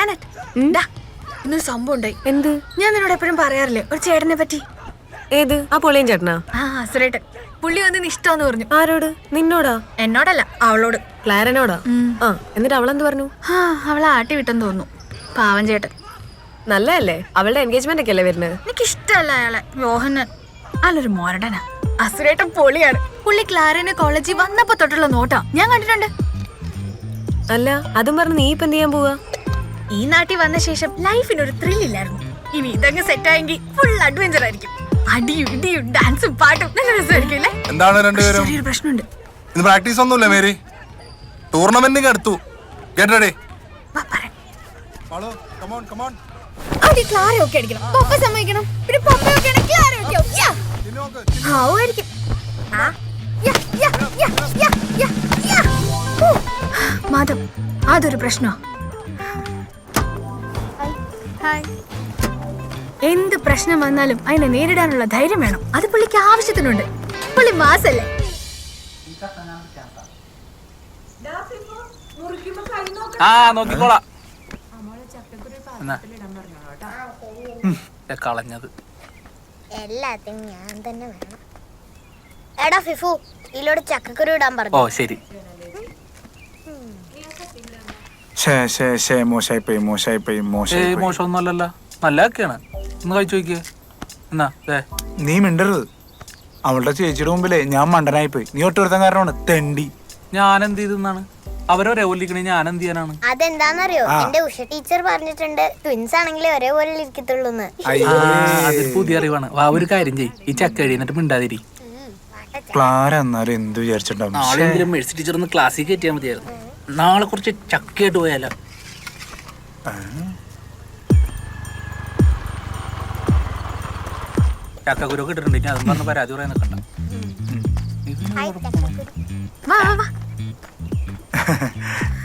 Annette ഡാ, ഇന്നൊരു സംഭവം ഉണ്ടായി. എന്ത്? ഞാൻ നിന്നോട് എപ്പോഴും പറയാറില്ലേ ഒരു ചേട്ടനെ പറ്റി. ഏത്? ആ പൊളിയൻ ചേട്ടനാ? ആ സുരേട്ടൻ. പുള്ളി വന്ന് ഇഷ്ടമെന്ന് പറഞ്ഞു. ആരോട്? നിന്നോടാ? എന്നോടല്ല അവളോട്. ക്ലാരനോടാ. ആ എന്നിട്ട് അവളെന്ത് പറഞ്ഞു? ആ അവളെ ആട്ടി വിട്ടെന്ന് തോന്നുന്നു. പാവൻ ചേട്ടൻ. നല്ലതല്ലേ? അവളുടെ എൻഗേജ്മെന്റ് ഒക്കെ അല്ലേ വരുന്നത്? എനിക്ക് ഇഷ്ടമല്ല അയാളെ. യോഹനൻ അല്ലൊരു മോരടനാ. അസുരേട്ടൻ പൊളിയാണ്. പുള്ളി ക്ലാരനെ കോളേജിൽ വന്നപ്പോ തൊട്ടുള്ള നോട്ടാ. ഞാൻ കണ്ടിട്ടുണ്ട്. അല്ല അതും പറഞ്ഞ് നീ ഇപ്പൊ എന്ത് ചെയ്യാൻ പോവാ? ഈ നാട്ടിൽ വന്ന ശേഷം ലൈഫിന് ഒരു ത്രിൽ ഇല്ലായിരുന്നു ഇനി ഇതങ്ങ് സെറ്റ് ആയെങ്കിൽ ഫുൾ അഡ്വഞ്ചർ ആയിരിക്കും അടിയും ഇടിയും ഡാൻസും പാട്ടും നല്ല രസമായിരിക്കും അല്ലേ എന്താണ് രണ്ടുപേരും ചെറിയൊരു പ്രശ്നമുണ്ട് ഇന്ന് പ്രാക്ടീസ് ഒന്നുമില്ല മേരി ടൂർണമെന്റിങ് അടുത്തു ഗെറ്റ് റെഡി വാ, പറയാം. കമോൺ കമോൺ ആദ്യം അടിക്കണം പപ്പ സമ്മതിക്കണം പിന്നെ ആണെങ്കിൽ ആവും. യാ. ആവുമായിരിക്കും. ആ. യാ, യാ, യാ, യാ, യാ, യാ. ഹൂ. മാധവ് അതൊരു പ്രശ്നോ എന്ത് പ്രശ്നം വന്നാലും അതിനെ നേരിടാനുള്ള ധൈര്യം വേണം. അത് പുള്ളിക്ക് ആവശ്യത്തിനുണ്ട്. പുള്ളി മാസല്ലേ? ആ നോക്കിക്കോളാം. കളഞ്ഞത്. എല്ലാത്തിനും ഞാൻ തന്നെ വേണം. എടാ ഫിഫു ഇതിലൂടെ ചക്കക്കുരു ഇടാൻ പറഞ്ഞു? ഓ ശരി. ഷേ ഷേ ഷേ മോശമായി പോയി മോശമായി പോയി ഏയ് മോശമായി പോയി മോശമൊന്നുമല്ലല്ലോ നല്ലതൊക്കെയാണ്. ഒന്ന് കഴിച്ചു നോക്കിയേ. എന്നാ ദേ. നീ മിണ്ടരുത്. അവളുടെ ചേച്ചിയുടെ മുമ്പിലേ ഞാൻ മണ്ടനായി പോയി നീ ഒട്ടൊരുത്തൻ കാരണമാണ് തെണ്ടി. ഞാൻ എന്ത് ചെയ്തെന്നാണ് അവരൊരേ ഒല്ലിക്കണേ ഞാൻ എന്ത് ചെയ്യാനാണ്? അതെന്താന്നറിയോ? ആ. എന്റെ ഉഷ ടീച്ചർ പറഞ്ഞിട്ടുണ്ട് ട്വിൻസ് ആണെങ്കിൽ ഒരേപോലെ ഇരിക്കത്തുള്ളൂ എന്ന് ആ അയ്യോ അതൊരു പുതിയ അറിവാണ്. വാ ഒരു കാര്യം ചെയ്യ്. ഈ ചക്ക എഴുന്നിട്ട് മിണ്ടാതിരി. ക്ലാര എന്നാലും എന്ത് വിചാരിച്ചിട്ടുണ്ടാവും? നാളെ മേഴ്സി ടീച്ചർ ഒന്ന് ക്ലാസ്സിൽ കയറ്റിയാൽ മതിയായിരുന്നു. നാളെ കുറച്ച് ചക്കയായിട്ട് പോയാലോ? ചക്കക്കുരൊക്കെ ഇട്ടിട്ടുണ്ട്. ഇനി അതും പറഞ്ഞ് പരാതി പറയാൻ നിൽക്കണ്ട. ചേട്ടനല്ലേ ചക്കക്കുരു. വാ വാ വാ.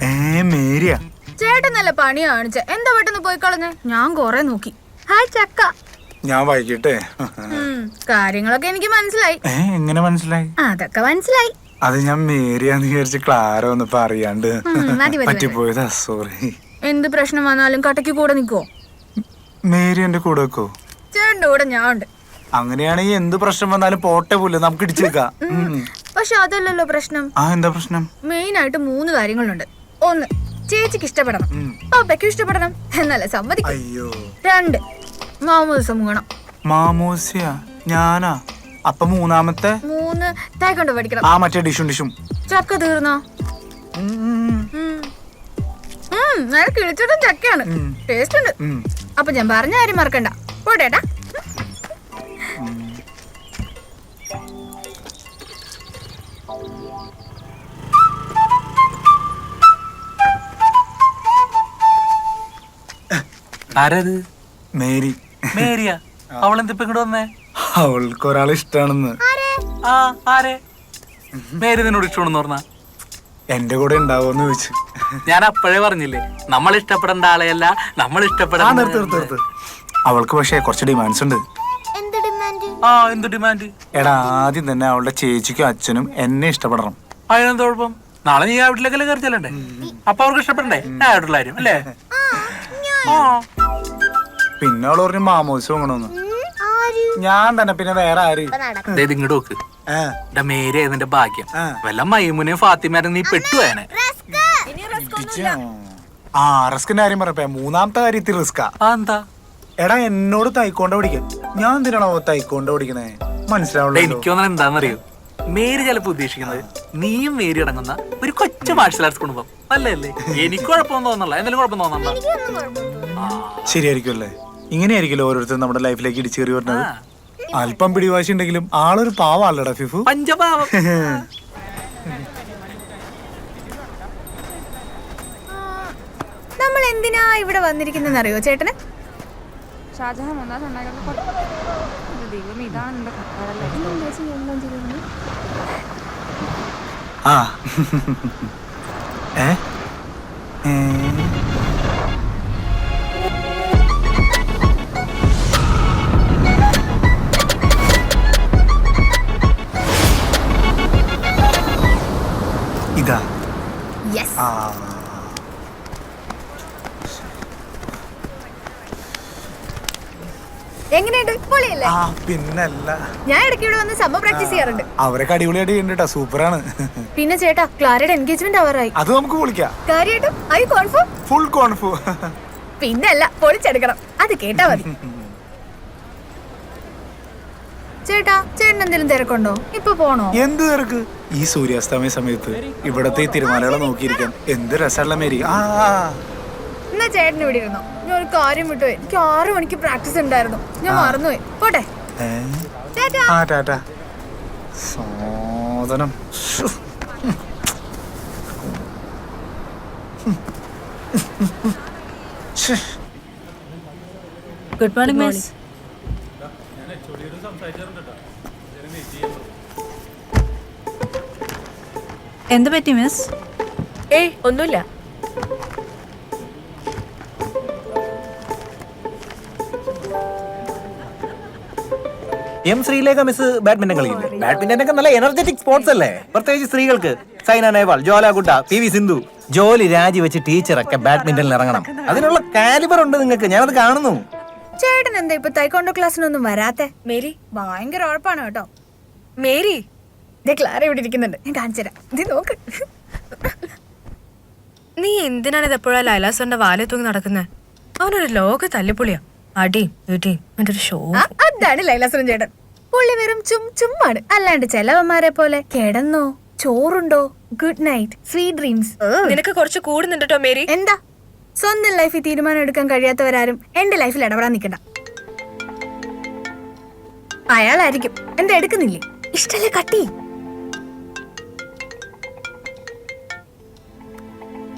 ഏ മേരിയ. ചേട്ടൻ നല്ല പണി കാണിച്ച? എന്താ പെട്ടെന്ന് പോയി കളഞ്ഞ? ഞാൻ കൊറേ നോക്കി. ഹായ് ചക്ക. ഞാൻ വായിക്കട്ടെ ഉം, കാര്യങ്ങളൊക്കെ എനിക്ക് മനസ്സിലായി. ഏ എങ്ങനെ മനസ്സിലായി? അതൊക്കെ മനസ്സിലായി. അത് ഞാൻ മേരിയാന്ന് വിചാരിച്ച് ക്ലാര വന്നപ്പോ അറിയാണ്ട് മതി, മതി. പറ്റിപ്പോയതാ സോറി എന്ത് പ്രശ്നം വന്നാലും കട്ടയ്ക്ക് കൂടെ നിക്കോ? മേരി എന്റെ കൂടെ വെക്കോ ചേട്ടന്റെ കൂടെ ഞാൻ ഉണ്ട്. അങ്ങനെയാണെങ്കിൽ എന്ത് പ്രശ്നം വന്നാലും പോട്ടെ പോലെ നമുക്ക് ഇടിച്ചേക്കാം ഉം. പക്ഷെ അതല്ലല്ലോ പ്രശ്നം. ആ എന്താ പ്രശ്നം? മെയിൻ ആയിട്ട് മൂന്ന് കാര്യങ്ങളുണ്ട്. ഒന്ന് ചേച്ചിക്ക് ഇഷ്ടപ്പെടണം. ഉം. പപ്പയ്ക്കും ഇഷ്ടപ്പെടണം. എന്നല്ല സമ്മതിക്കും. അയ്യോ. രണ്ട് മാമോദിസം മുങ്ങണം. മാമോസിയ ഞാനാ? അപ്പൊ മൂന്നാമത്തെ മൂന്ന് തേക്കൊണ്ട് പഠിക്കണം? ആ മറ്റേ ഡിഷും ഡിഷും. ചക്ക തീർന്നോ? നല്ല കിളിച്ചിട്ടും ചക്കയാണ്. ടേസ്റ്റ് ഉണ്ട്. അപ്പൊ ഞാൻ പറഞ്ഞ കാര്യം മറക്കണ്ട. പോട്ടേട്ടാ ആരത്? മേരി. മേരിയ? അവളെന്തിപ്പോ ഇങ്ങോട്ട് വന്നേ? അവൾക്ക് ഒരാളെ ഇഷ്ടാണെന്ന്. ആ ആരെ? മേരി നിന്നോട് ഇഷ്ടമാണെന്ന് പറഞ്ഞ? എന്റെ കൂടെ ഉണ്ടാവോന്ന് ചോദിച്ചു. ഞാൻ അപ്പോഴേ പറഞ്ഞില്ലേ നമ്മൾ ഇഷ്ടപ്പെടേണ്ട ആളെയല്ല നമ്മൾ ആ ഇഷ്ടപ്പെടാൻ നിർത്ത് നിർത്ത് നിർത്ത്. അവൾക്ക് പക്ഷേ കുറച്ച് ഡിമാൻഡ്സ് ഉണ്ട്. എന്ത് ഡിമാൻഡ് ആ എന്ത് ഡിമാൻഡ് എടാ ആദ്യം തന്നെ അവളുടെ ചേച്ചിക്കും അച്ഛനും എന്നെ ഇഷ്ടപ്പെടണം. അതിനെന്ത് കുഴപ്പം? നാളെ നീ ആ വീട്ടിലേക്കല്ലേ കയറി ചെല്ലണ്ടേ? അപ്പൊ അവർക്ക് ഇഷ്ടപ്പെടണ്ടേ? ഞാൻ ആയിട്ടുള്ള കാര്യം അല്ലേ? ആ പിന്നെ അവൾ പറഞ്ഞു മാമോസ് വാങ്ങണമെന്ന്. ഞാൻ തന്നെ പിന്നെ വേറെ ആര്? ഇങ്ങോട്ട് നോക്ക്. മേരി നിന്റെ ഭാഗ്യം. വല്ല മൈമുനെയും ഫാത്തിമേരെ നീ പെട്ടു വേനെ ആ റിസ്കിന്റെ കാര്യം പറഞ്ഞപ്പോ മൂന്നാമത്തെ കാര്യത്തിൽ റിസ്കാ എന്താ? എടാ എന്നോട് തൈക്കോണ്ട പഠിക്കാൻ ഞാൻ എന്തിനാണോ തൈക്കോണ്ട പഠിക്കണേ മനസ്സിലാവുള്ളൂ. എനിക്ക് തോന്നുന്നത് എന്താണെന്നറിയോ മേരി ചിലപ്പോ ഉദ്ദേശിക്കുന്നത് നീയും മേരി അടങ്ങുന്ന ഒരു കൊച്ചു മാർഷൽ ആർട്സ് കുടുംബം. അല്ലേ എനിക്ക് കുഴപ്പമൊന്നും തോന്നല്ല എന്തെങ്കിലും കുഴപ്പം തോന്നണ്ട എനിക്കൊന്നും ശരിയായിരിക്കും അല്ലേ? ഇങ്ങനെയായിരിക്കുമല്ലോ ഓരോരുത്തരും നമ്മുടെ ലൈഫിലേക്ക് ഇടിച്ചു കയറി വരുന്നത്. അല്പം പിടിവാശി ഉണ്ടെങ്കിലും ആളൊരു പാവാണല്ലോടാ ഫിഫു. പഞ്ചപാവം. നമ്മൾ എന്തിനാ ഇവിടെ വന്നിരിക്കുന്നെന്ന് അറിയോ ചേട്ടന്? ഷാജഹാൻ ഒന്നാമത് ഉണ്ടായിരുന്ന ദൈവം ഇതാണ് നിന്റെ കത്താറല്ലേ ആ. ഏ? ഏ? പിന്നല്ല. ഞാൻ ഇടയ്ക്ക് ഇവിടെ വന്ന് സംഭവം പ്രാക്ടീസ് ചെയ്യാറുണ്ട്. അവരൊക്കെ അടിപൊളിയായിട്ട് ചെയ്യുന്നുണ്ട് സൂപ്പറാണ്. പിന്നെ ചേട്ടാ ക്ലാരയുടെ എൻഗേജ്മെന്റ് ആവാറായി അത് നമുക്ക് വിളിക്കാം. കാര്യമായിട്ടും ഐ കോൺഫേം ഫുൾ കോൺഫു പിന്നെ അല്ല പൊളിച്ചെടുക്കണം. അത് കേട്ടാ മതി. ചേട്ടാ ചേട്ടൻ എന്തെങ്കിലും തിരക്കുണ്ടോ? ഇപ്പൊ പോണോ? എന്ത് തിരക്ക്? ഈ സൂര്യാസ്തമയ സമയത്ത് ഇവിടത്തെ തിരുമാലകളെ നോക്കിയിരിക്കാൻ എന്ത് രസമുള്ള മേരി. ആ. എന്നാ ചേട്ടൻ ഇവിടെ ഇരുന്നോ. ഞാൻ ഒരു കാര്യം വിട്ടുപോയി എനിക്ക് ആറു മണിക്ക് പ്രാക്ടീസ് ഉണ്ടായിരുന്നു. ഞാൻ മറന്നുപോയി. പോട്ടെ. ആ ടാറ്റ. സാധനം. Good morning miss. എന്ത് പറ്റി മിസ്? ഏയ് ഒന്നുമില്ല. എം ശ്രീലേഖ മിസ് ബാഡ്മിന്റൺ കളിക്കില്ലേ ബാഡ്മിന്റൺ ഒക്കെ നല്ല എനർജറ്റിക് സ്പോർട്സ് അല്ലേ? പ്രത്യേകിച്ച് സ്ത്രീകൾക്ക്. Saina Nehwal Jwala Gutta P V Sindhu. ജോലി രാജിവെച്ച് ടീച്ചറൊക്കെ ബാഡ്മിന്റണിൽ ഇറങ്ങണം. അതിനുള്ള കാലിബർ ഉണ്ട് നിങ്ങൾക്ക്. ഞാനത് കാണുന്നു. ചേട്ടൻ എന്താ ഇപ്പൊ തൈക്കോണ്ടോ ക്ലാസ്സിനൊന്നും വരാത്തെ? മേരി? ഭയങ്കര ഉഴപ്പാണ് കേട്ടോ. മേരി? ഇതേ ക്ലാര ഇവിടെ ഇരിക്കുന്നുണ്ട്. ഞാൻ കാണിച്ചുതരാം ഇത് നോക്ക്. നീ എന്തിനാണ് ഇത് എപ്പോഴാ ലൈലാസോന്റെ വാലെ തൂങ്ങി നടക്കുന്നത് അവനൊരു ലോക തല്ലിപ്പൊളിയാ. ഷോ ആ, അതാണ് ലൈലാസുരൻ ചേട്ടൻ പുള്ളി വെറും ചും ചുമ്മാണ്. അല്ലാണ്ട് ചെലവന്മാരെ പോലെ കിടന്നോ ചോറുണ്ടോ ഗുഡ് നൈറ്റ് സ്വീറ്റ് ഡ്രീംസ് നിനക്ക് കുറച്ച് കൂടുന്നുണ്ടോ മേരി. എന്താ? സ്വന്തം ലൈഫിൽ തീരുമാനം എടുക്കാൻ കഴിയാത്തവരാരും എന്റെ ലൈഫിൽ ഇടപെടാൻ നിൽക്കണ്ട. അയാളായിരിക്കും. എന്താ എടുക്കുന്നില്ലേ? ഇഷ്ടല്ലേ കട്ടി?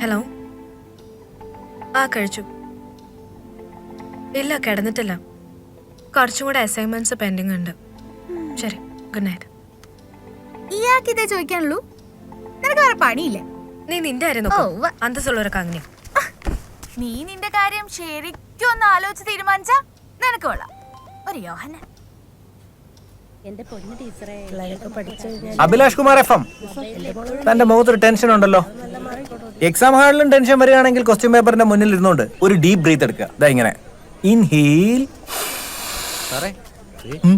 ഹലോ ആ കഴിച്ചു. ഇല്ല കിടന്നിട്ടില്ല. കുറച്ചും കൂടെ അസൈൻമെന്റ്സ് പെൻഡിങ് ഉണ്ട്. ശരി ഗുഡ് നൈറ്റ് ഇയാൾക്ക് ഇതേ ചോദിക്കാനുള്ളൂ. നിനക്ക് വേറെ പണിയില്ല? നീ നിന്റെ ആയിരുന്നു. അന്തസ്സുള്ളവരൊക്കെ അങ്ങനെ നീ നിന്റെ കാര്യം ശരിക്കും ഒന്ന് ആലോചിച്ച് തീരുമാനിച്ച നിനക്ക് കൊള്ളാം. ഒരു യോഹന അഭിലാഷ് കുമാർ എഫ് എം. തന്റെ മുഖത്തൊരു ടെൻഷൻ ഉണ്ടല്ലോ. എക്സാം ഹാളിലും ടെൻഷൻ വരികയാണെങ്കിൽ ക്വസ്റ്റ്യൻ പേപ്പറിന്റെ മുന്നിൽ ഇരുന്നുകൊണ്ട് ഒരു ഡീപ് ബ്രീത്ത് എടുക്കുക. ഇതാ ഇങ്ങനെ. Inhale. Tara. Hmm?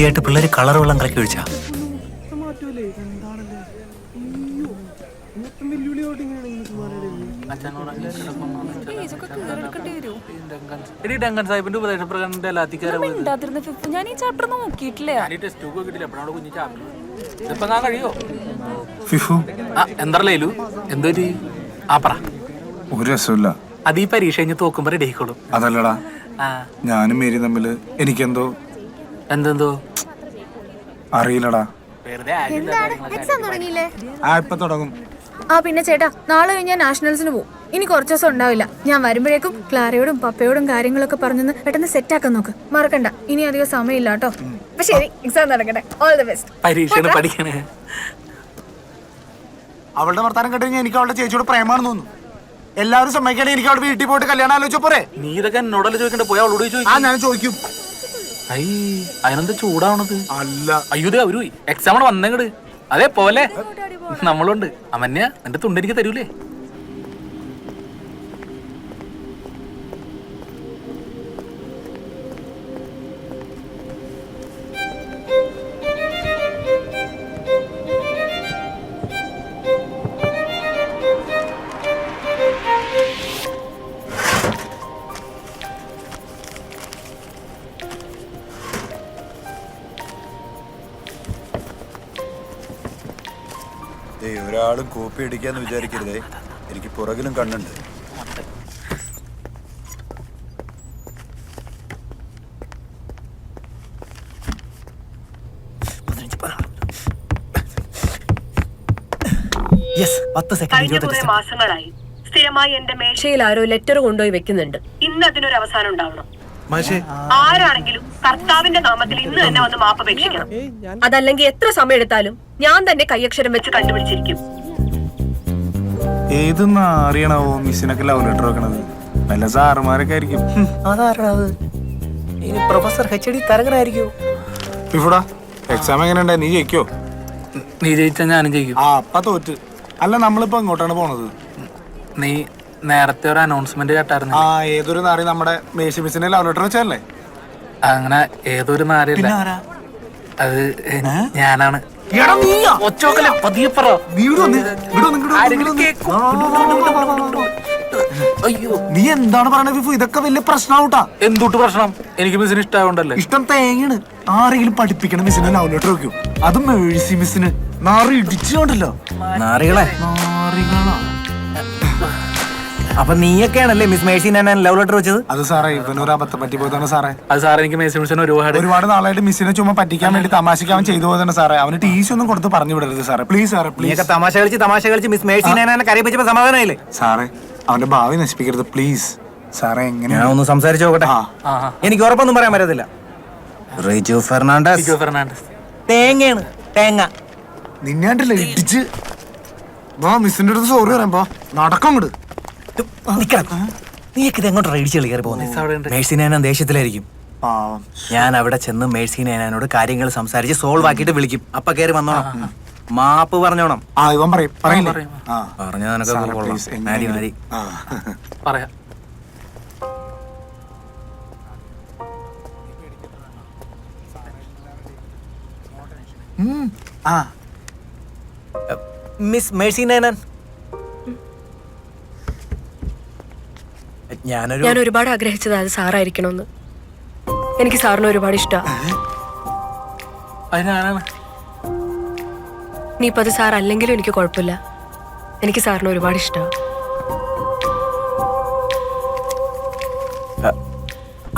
ഓളിയായിട്ട് പിള്ളേർ കളർ വെള്ളം കലക്കി ഒഴിച്ചാ? എടി ഡങ്കൻ സാഹിബിന്റെ ഉപദേശപ്രകാരം എല്ലാത്തിക്കാരെ മിണ്ടാതിരുന്ന ഫിഫു. ഞാൻ ഈ ചാപ്റ്റർ നോക്കിയിട്ടില്ല. ഞാൻ ഈ ടെസ്റ്റ് ബുക്ക് കിട്ടില്ല എപ്പോഴാണ് കുഞ്ഞു ചാപ്പിൾ ഇതിപ്പോ ഞാൻ കഴിയോ? ഫിഫു. ആ എന്താ ലേലു? എന്തോ ആ പറ. ഒരു രസമില്ല അത് ഈ പരീക്ഷ കഴിഞ്ഞ് തോക്കുമ്പോ റെഡി ആയിക്കോളും. അതല്ലടാ. ആ. ഞാനും മേരി തമ്മിൽ എനിക്കെന്തോ എന്തെന്തോ? അറിയില്ലടാ. ആ ഇപ്പൊ തുടങ്ങും. ആ പിന്നെ ചേട്ടാ നാളെ കഴിഞ്ഞാൽ നാഷണൽസിന് പോകും ഇനി കുറച്ച് ദിവസം ഉണ്ടാവില്ല. ഞാൻ വരുമ്പോഴേക്കും ക്ലാരയോടും പപ്പയോടും കാര്യങ്ങളൊക്കെ പറഞ്ഞൊന്ന് പെട്ടെന്ന് സെറ്റ് ആക്കാൻ നോക്ക്. മറക്കണ്ട. ഇനി അധികം സമയമില്ല കേട്ടോ. അപ്പൊ ശരി എക്സാം നടക്കട്ടെ. ഓൾ ദി ബെസ്റ്റ് പരീക്ഷയാണ് പഠിക്കണേ. അവളുടെ വർത്താനം കേട്ട് കഴിഞ്ഞാൽ എനിക്ക് അവളുടെ ചേച്ചിയോട് പ്രേമാണെന്ന് തോന്നുന്നു. എല്ലാവരും സമ്മതിക്കണേ എനിക്ക് അവിടെ വീട്ടിൽ പോയിട്ട് കല്യാണം ആലോചിച്ച പോരെ? നീ ഇതൊക്കെ എന്നോടല്ല ചോദിക്കണ്ട? പോയി അവളോട് ആ ഞാൻ ചോദിക്കും. അതിനെന്താ ചൂടാവണത്? അല്ല. അയ്യോ അവർ എക്സാം വന്നങ്ങട്. അതേ പോലെ നമ്മളുണ്ട്. അമന്യ എന്റെ തുണ്ടെനിക്ക് തരൂലേ? ഒരാളും കോപ്പി അടിക്കാന്ന് വിചാരിക്കരുതേ. എനിക്ക് പുറകിലും കണ്ണുണ്ട്. യെസ് കുറെ മാസങ്ങളായി സ്ഥിരമായി എന്റെ മേശയിൽ ആരോ ലെറ്റർ കൊണ്ടുപോയി വെക്കുന്നുണ്ട്. ഇന്ന് അതിനൊരു അവസാനം ഉണ്ടാവണം. ആരാണെങ്കിലും കർത്താവിന്റെ നാമത്തിൽ ഇന്ന് തന്നെ വന്ന് മാപ്പപേക്ഷിക്കണം അതല്ലെങ്കിൽ എത്ര സമയം എടുത്താലും ഞാൻ തന്നെ കയ്യക്ഷരം വെച്ച് കണ്ടുപിടിച്ചിരിക്കും. ഏത് അറിയണാവോ മിസ്സിനൊക്കെ ലവ് ലെറ്റർ വെക്കണത്? നല്ല സാറുമാരൊക്കെ ആയിരിക്കും. അതാരണത്? ഇനി പ്രൊഫസർ എച്ച് ഡി തരകനായിരിക്കോ ഫിഫുടാ എക്സാം എങ്ങനെയുണ്ടാ? നീ ജയിക്കോ? നീ ജയിച്ചാൽ ഞാനും ജയിക്കും. ആ അപ്പ തോറ്റ്. അല്ല നമ്മളിപ്പോ എങ്ങോട്ടാണ് പോണത്? നീ നേരത്തെ ഒരു അനൗൺസ്മെന്റ് കേട്ടായിരുന്നു. ആ ഏതൊരു നാറി നമ്മുടെ മേശി മിസ്സിനെ ലവ് ലെറ്റർ വെച്ചല്ലേ അങ്ങനെ ഏതൊരു നാരില്ല അത് ഞാനാണ്. പതിയെ പറ. ആരെങ്കിലും അയ്യോ. നീ എന്താണ് പറയണത് ഫിഫു ഇതൊക്കെ വലിയ പ്രശ്നമാവൂട്ടാ എന്തുട്ട് പ്രശ്നം? എനിക്ക് മിസ്സിന് ഇഷ്ടമായോണ്ടല്ലേ ഇഷ്ടം തേങ്ങയാണ്. ആരെങ്കിലും പഠിപ്പിക്കണം മിസ്സിനെ ലവ് ലെറ്റർ വെക്കും. അത് മേഴ്സി മിസ്സിന് നാറി ഇടിച്ചുകൊണ്ടല്ലോ. നാറികളെ? നാറികളാ. അപ്പൊ നീയൊക്കെയാണല്ലേ മിസ് മേഴ്സി ഞാൻ ലവ് ലെറ്റർ വെച്ചത്? അത് സാറേ ഇവനൊരു അബദ്ധം പറ്റി പോയതാണ് സാറേ. അത് സാറേ എനിക്ക് മേഴ്സി മിസ്സിന് ഒരുപാട് ഒരുപാട് നാളായിട്ട് മിസ്സിനെ ചുമ്മാ പറ്റിക്കാൻ വേണ്ടി തമാശിക്കാൻ അവൻ ചെയ്തു പോയതാണ് സാറേ. അവന് ടി സി ഒന്നും കൊടുത്ത് പറഞ്ഞു വിടരുത് സാറേ. പ്ലീസ് സാറേ പ്ലീസ് നീയൊക്കെ തമാശ കളിച്ച് തമാശ കളിച്ച് മിസ് മേഴ്സി ഞാൻ കരയിപ്പിച്ചപ്പോ സമാധാനമായില്ലേ? സാറേ അവന്റെ ഭാവി നശിപ്പിക്കരുത്. പ്ലീസ് സാറേ ഞാൻ എങ്ങനെയാ ഒന്ന് സംസാരിച്ചു നോക്കട്ടെ. ആ. ആ എനിക്ക് ഉറപ്പൊന്നും പറയാൻ പറ്റത്തില്ല. റിജു ഫെർണാണ്ടസ്. ഫെർണാണ്ടസ്. തേങ്ങയാണ്. തേങ്ങ. നിന്നെ നിന്നാണ്ടല്ലേ ഇടിച്ച്. വാ മിസ്സിന്റെ അടുത്ത് സോറി പറയാം വാ നടക്കം നിക്കണം നീയൊക്കെ ഇത് എങ്ങോട്ട് കളി കയറി പോകുന്നത് ഉണ്ട്. ദേഷ്യത്തിലായിരിക്കും. ഞാൻ അവിടെ ചെന്ന് മേഴ്സി കാര്യങ്ങൾ സംസാരിച്ച് സോൾവ് ആക്കിയിട്ട് വിളിക്കും. അപ്പൊ കയറി വന്നോണം. മാപ്പ് പറഞ്ഞോണം. ആ ഇവൻ പറയും. പറയില്ലേ? പറയും. ആ. പറഞ്ഞ നിനക്ക് പറയാം. ആ. മിസ് മേഴ്സി നാനാൻ ഞാനൊരു ഞാൻ ഒരുപാട് ആഗ്രഹിച്ചത് അത് സാറായിരിക്കണമെന്ന് എനിക്ക് സാറിന് ഒരുപാട് ഇഷ്ടമാണ് നീ ഇപ്പത് സാർ അല്ലെങ്കിലും എനിക്ക് കുഴപ്പമില്ല. എനിക്ക് സാറിന് ഒരുപാട് ഇഷ്ടമാണ്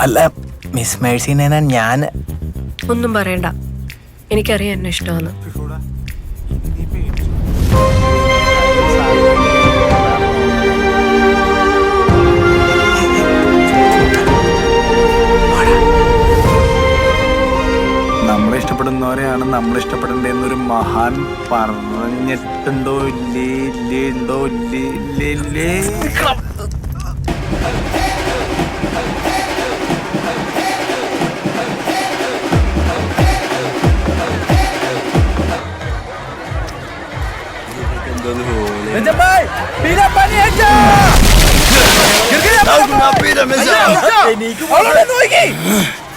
അല്ല മിസ് മേഴ്സിനെ ഞാൻ ഒന്നും പറയണ്ട. എനിക്കറിയാം എന്നെ ഇഷ്ടമാണ് നമ്മൾ ഇഷ്ടപ്പെടേണ്ടത് എന്നൊരു മഹാൻ പറഞ്ഞിട്ടുണ്ടോ? ഇല്ലേ ഇല്ലേ ഉണ്ടോ ഇല്ലേ ഇല്ലേ ഇല്ലേ?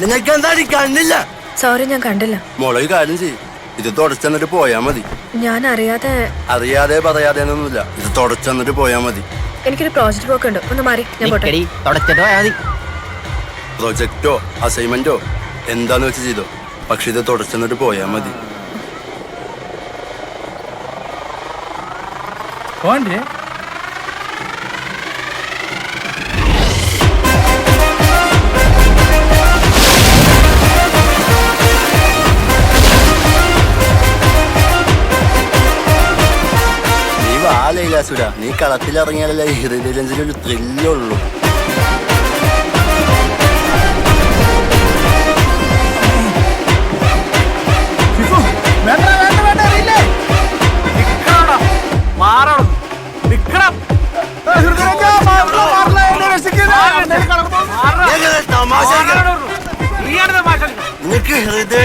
നിങ്ങൾക്ക് എന്താ കണ്ടില്ല സോറി ഞാൻ കണ്ടില്ല. മോളെ ഒരു കാര്യം ചെയ്യും. ഇത് തുടച്ചെന്നിട്ട് പോയാ മതി. ഞാൻ അറിയാതെ അറിയാതെ പറയാതെ ഒന്നുമില്ല ഇത് തുടച്ചെന്നിട്ട് പോയാ മതി. എനിക്കൊരു പ്രോജക്റ്റ് വർക്ക് ഉണ്ട്. ഒന്ന് മാറി ഞാൻ പോട്ടെ. തുടച്ചിട്ട് മതി. പ്രൊജക്റ്റോ അസൈൻമെന്റോ എന്താന്ന് വെച്ച് ചെയ്തോ. പക്ഷെ ഇത് തുടച്ചെന്നിട്ട് പോയാ മതി. പോണ്ടേ വാ ലൈലാസുര നീ കളത്തിലിറങ്ങിയാലല്ലേ ഹൃദയരഞ്ജന ഒരു ത്രില്ലുള്ളൂ. നിനക്ക് ഹൃദയ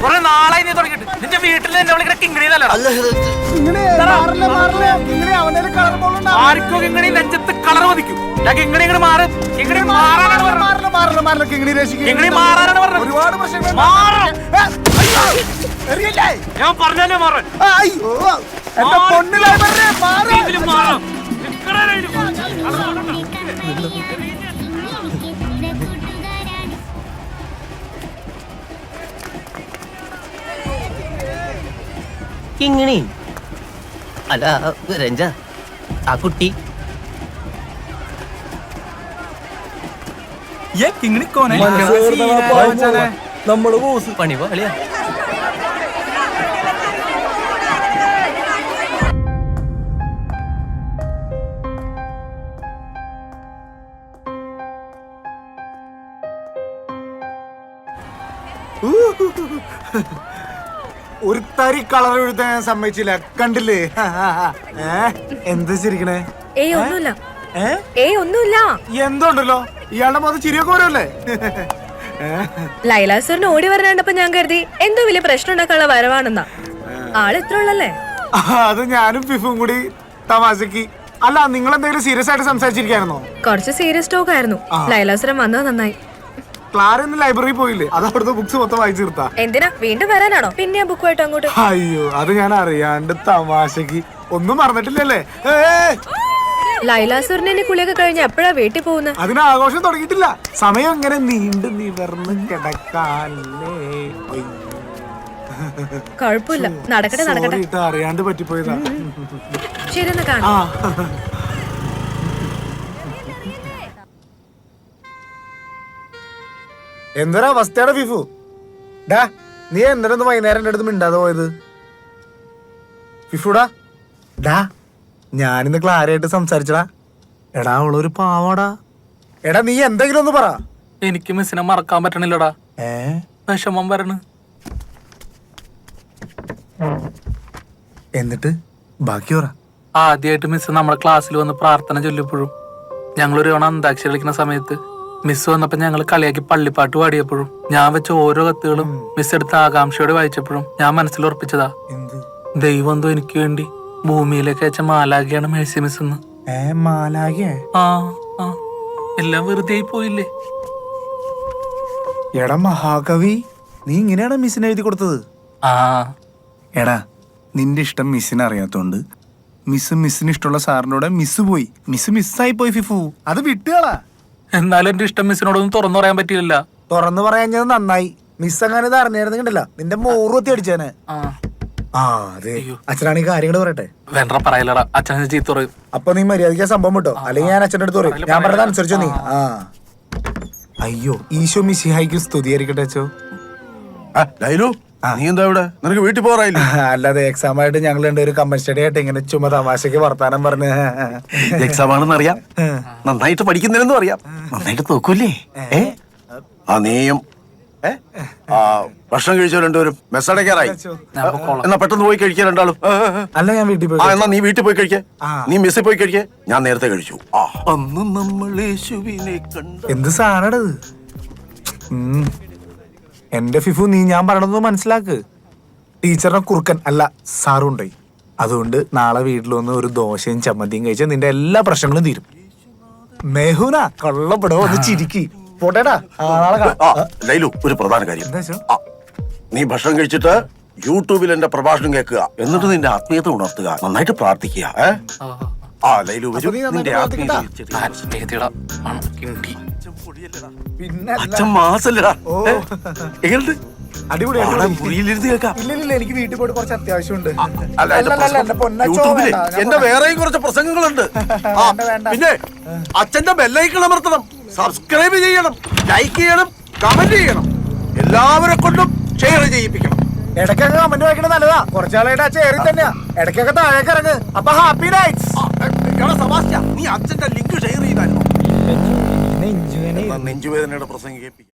കുറെ നാളായി നീ തുടങ്ങിയിട്ട്. നിന്റെ വീട്ടിൽ എന്നെ അവളിങ്ങനെ കിങ്ങിണിന്നല്ലോ ആർക്കോ കിങ്ങണി നെഞ്ചത്ത് കളർ വധിക്കും ഞാൻ കിങ്ങിണി ഇങ്ങനെ മാറും കിങ്ങിണി മാറാനാണ് പറഞ്ഞത് കിങ്ങിണി മാറാനാണ് പറഞ്ഞത് ഒരുപാട് പ്രശ്നങ്ങൾ മാറണം ഞാൻ പറഞ്ഞാലേ മാറാൻ എന്റെ പൊന്നിലെ എങ്കിലും കിങ്ങിണി അല്ല രഞ്ജ ആ കുട്ടി. നമ്മൾ പണി കളിയാ തരി കളർ എഴുതാൻ ഞാൻ സമ്മതിച്ചില്ല. കണ്ടില്ലേ? ഏ? എന്താ ചിരിക്കണേ? ഏയ് ഒന്നുമില്ല. ഏ? ഏയ് ഒന്നുമില്ല. എന്തുണ്ടല്ലോ? ഇയാളുടെ മുഖത്ത് ചിരിയൊക്കെ വരുമല്ലേ? ലൈലാസുറിന് ഓടി വരാണ്ടപ്പോ ഞാൻ കരുതി എന്തോ വലിയ പ്രശ്നം ഉണ്ടാക്കാനുള്ള വരവാണെന്നാ. ആൾ ഇത്ര ഉള്ളല്ലേ? അത് ഞാനും ഫിഫും കൂടി തമാശക്ക്. അല്ല നിങ്ങൾ എന്തെങ്കിലും സീരിയസ് ആയിട്ട് സംസാരിച്ചിരിക്കായിരുന്നോ? കുറച്ച് സീരിയസ് ടോക്ക് ആയിരുന്നു. ലൈലാസുരം വന്നത് നന്നായി. ക്ലാര ഇന്ന് ലൈബ്രറി പോയില്ലേ? അത് അവിടുത്തെ ബുക്സ് മൊത്തം വായിച്ചു തീർത്താ. എന്തിനാ? വീണ്ടും വരാനാണോ? പിന്നെ ആ ബുക്കുമായിട്ട് അങ്ങോട്ട്? അയ്യോ അത് ഞാൻ അറിയാണ്ട് തമാശക്ക്. ഒന്നും മറന്നിട്ടില്ലല്ലേ? ഏ, ലൈലാസുറിനെ കുളിയൊക്കെ കഴിഞ്ഞ് എപ്പോഴാ വീട്ടിൽ പോകുന്നത് അതിന് ആഘോഷം തുടങ്ങിയിട്ടില്ല. സമയം ഇങ്ങനെ നീണ്ടു നിവർന്ന് കിടക്കാല്ലേ. കുഴപ്പമില്ല. നടക്കട്ടെ നടക്കട്ടെ. Sorry ട്ടോ, അറിയാണ്ട് പറ്റിപ്പോയതാ. ശരി എന്നാ കാണാം. ആ. എന്തൊരു അവസ്ഥയാണ് ഫിഫു? ഡാ നീ എന്തിനൊന്ന് വൈകുന്നേരം എന്റെ അടുത്ത് മിണ്ടാതെ പോയത്? ഫിഫുടാ ഡാ ഞാനിന്ന് ക്ലാരയായിട്ട് സംസാരിച്ചടാ. എടാ അവളൊരു പാവാടാ. എടാ നീ എന്തെങ്കിലും ഒന്ന് പറ. എനിക്ക് മിസ്സിനെ മറക്കാൻ പറ്റണില്ലടാ. ഏ? വിഷമം വരണ്. എന്നിട്ട് ബാക്കി പറ. ആദ്യമായിട്ട് മിസ് നമ്മുടെ ക്ലാസ്സിൽ വന്ന് പ്രാർത്ഥന ചൊല്ലിപ്പോഴും ഞങ്ങളൊരു ഒരു തവണ അന്താക്ഷരി കളിക്കുന്ന സമയത്ത് മിസ് വന്നപ്പോ ഞങ്ങൾ കളിയാക്കി പള്ളിപ്പാട്ട് പാടിയപ്പോഴും. ഞാൻ വെച്ച ഓരോ കത്തുകളും മിസ് എടുത്ത ആകാംക്ഷയോടെ വായിച്ചപ്പോഴും ഞാൻ മനസ്സിൽ ഉറപ്പിച്ചതാ. ദൈവം എന്തോ എനിക്ക് വേണ്ടി ഭൂമിയിലേക്ക് അയച്ച മാലാഖിയാണ് മേഴ്സി മിസ് എന്ന്. ആ ആ. എല്ലാം വെറുതെ ആയി പോയില്ലേ? എടാ മഹാകവി നീ ഇങ്ങനെയാണ് മിസ്സിന് എഴുതി കൊടുത്തത്? ആ. എടാ നിന്റെ ഇഷ്ടം മിസ്സിന് അറിയാത്തോണ്ട് മിസ് മിസ്സിന് ഇഷ്ടമുള്ള സാറിനോട് മിസ് പോയി. മിസ് മിസ്സായി പോയി ഫിഫു. അത് വിട്ടുകളാ. എന്നാലും എന്റെ ഇഷ്ടം മിസ്സിനോടൊന്നും തുറന്നു പറയാൻ പറ്റിയില്ല. തുറന്നു പറയാഞ്ഞത് നന്നായി. മിസ് അങ്ങനെ ഇത് അറിഞ്ഞായിരുന്നെങ്കിണ്ടല്ല നിന്റെ മോറുത്തി അടിച്ചേനെ. ആ. അതെ. അച്ഛനാണ് കാര്യങ്ങൾ പറയട്ടെ. വേണ്ട പറയലടാ. അച്ഛനെ ചീത്ത പറയും. അപ്പൊ നീ മര്യാദയ്ക്ക് സംഭവം കിട്ടോ അല്ലെങ്കിൽ ഞാൻ അച്ഛന്റെ അടുത്ത് പറയും. ഞാൻ പറഞ്ഞത് അനുസരിച്ചോ നീ? ആ. അയ്യോ ഈശോ മിശിഹായിക്ക് സ്തുതിയായിരിക്കട്ടെ അച്ഛോ. ലൈലു. നീ എന്താ ഇവിടെ നിനക്ക് വീട്ടിൽ പോറായില്ല അല്ലാതെ എക്സാം ആയിട്ട് ഞങ്ങൾ ഒരു കമ്മൽ സ്റ്റഡി ആയിട്ട് ഇങ്ങനെ ചുമ തമാശക്ക് വർത്താനം പറഞ്ഞ്. എക്സാം ആണെന്ന് അറിയാം. നന്നായിട്ട് പഠിക്കുന്നില്ലെന്നും അറിയാം. നന്നായിട്ട് നോക്കൂലേ ഏ? ആ നീയും. ഭക്ഷണം കഴിച്ചോ രണ്ടുപേരും? പൊക്കോളാം. എന്നാ പെട്ടെന്ന് പോയി കഴിക്കാൻ രണ്ടാളും. അല്ല ഞാൻ വീട്ടിൽ പോയി എന്നാ നീ വീട്ടിൽ പോയി കഴിക്കേ. ആ. നീ മെസ്സിൽ പോയി കഴിക്കേ. ഞാൻ നേരത്തെ കഴിച്ചു. ആ. അന്ന് നമ്മൾ യേശുവിനെ കണ്ട. എന്ത് സാധനടത്? എന്റെ ഫിഫു നീ ഞാൻ പറയണത് മനസ്സിലാക്ക്. ടീച്ചറിനെ കുറുക്കൻ അല്ല സാറുണ്ടായി. അതുകൊണ്ട് നാളെ വീട്ടിൽ വന്ന് ഒരു ദോശയും ചമ്മന്തിയും കഴിച്ചാൽ നിന്റെ എല്ലാ പ്രശ്നങ്ങളും തീരും. മെഹുനാ കൊള്ളപ്പെടോ ഒന്ന് ചിരിക്കി. പോട്ടേടാ ആ, നാളെ കാണാം. ആ ലൈലു ഒരു പ്രധാന കാര്യം. എന്താ ചോ? ആ, നീ ഭക്ഷണം കഴിച്ചിട്ട് യൂട്യൂബിൽ എന്റെ പ്രഭാഷണം കേൾക്കുക. എന്നിട്ട് നിന്റെ ആത്മീയത ഉണർത്തുക. നന്നായിട്ട് പ്രാർത്ഥിക്കുക ഏ? ആ, ആ ലൈലു വരൂ നിന്റെ ആത്മീയത പ്രാർത്ഥിക്കട്ടാ. ആ, സ്നേഹിതയുടെ കിണ്ടി. പിന്നെ. അച്ഛൻ മാസല്ലടാ. ഇല്ല എനിക്ക് വീട്ടിൽ പോയിട്ട് കുറച്ച് അത്യാവശ്യമുണ്ട്. എന്റെ. വേറെയും കുറച്ച് പ്രസംഗങ്ങളുണ്ട്. പിന്നെ അച്ഛന്റെ ബെല്ലൈക്കൾ അമർത്തണം. സബ്സ്ക്രൈബ് ചെയ്യണം. ലൈക്ക് ചെയ്യണം. കമന്റ് ചെയ്യണം. എല്ലാവരെ കൊണ്ടും ഷെയർ ചെയ്യിപ്പിക്കണം. ഇടയ്ക്കൊക്കെ കമന്റ് വായിക്കണത് നല്ലതാ. കുറച്ചാളായിട്ട് ആ ചേറി തന്നെയാ. ഇടയ്ക്കൊക്കെ താഴേക്ക് ഇറങ്ങ്. അപ്പൊ ഹാപ്പി നൈറ്റ്സ് എടാ സബാസ്റ്റ്യ നീ അച്ഛന്റെ ലിങ്ക് ഷെയർ ചെയ്തായിരുന്നു? നെഞ്ചുവേദനയുടെ പ്രസംഗം കേൾപ്പിക്കും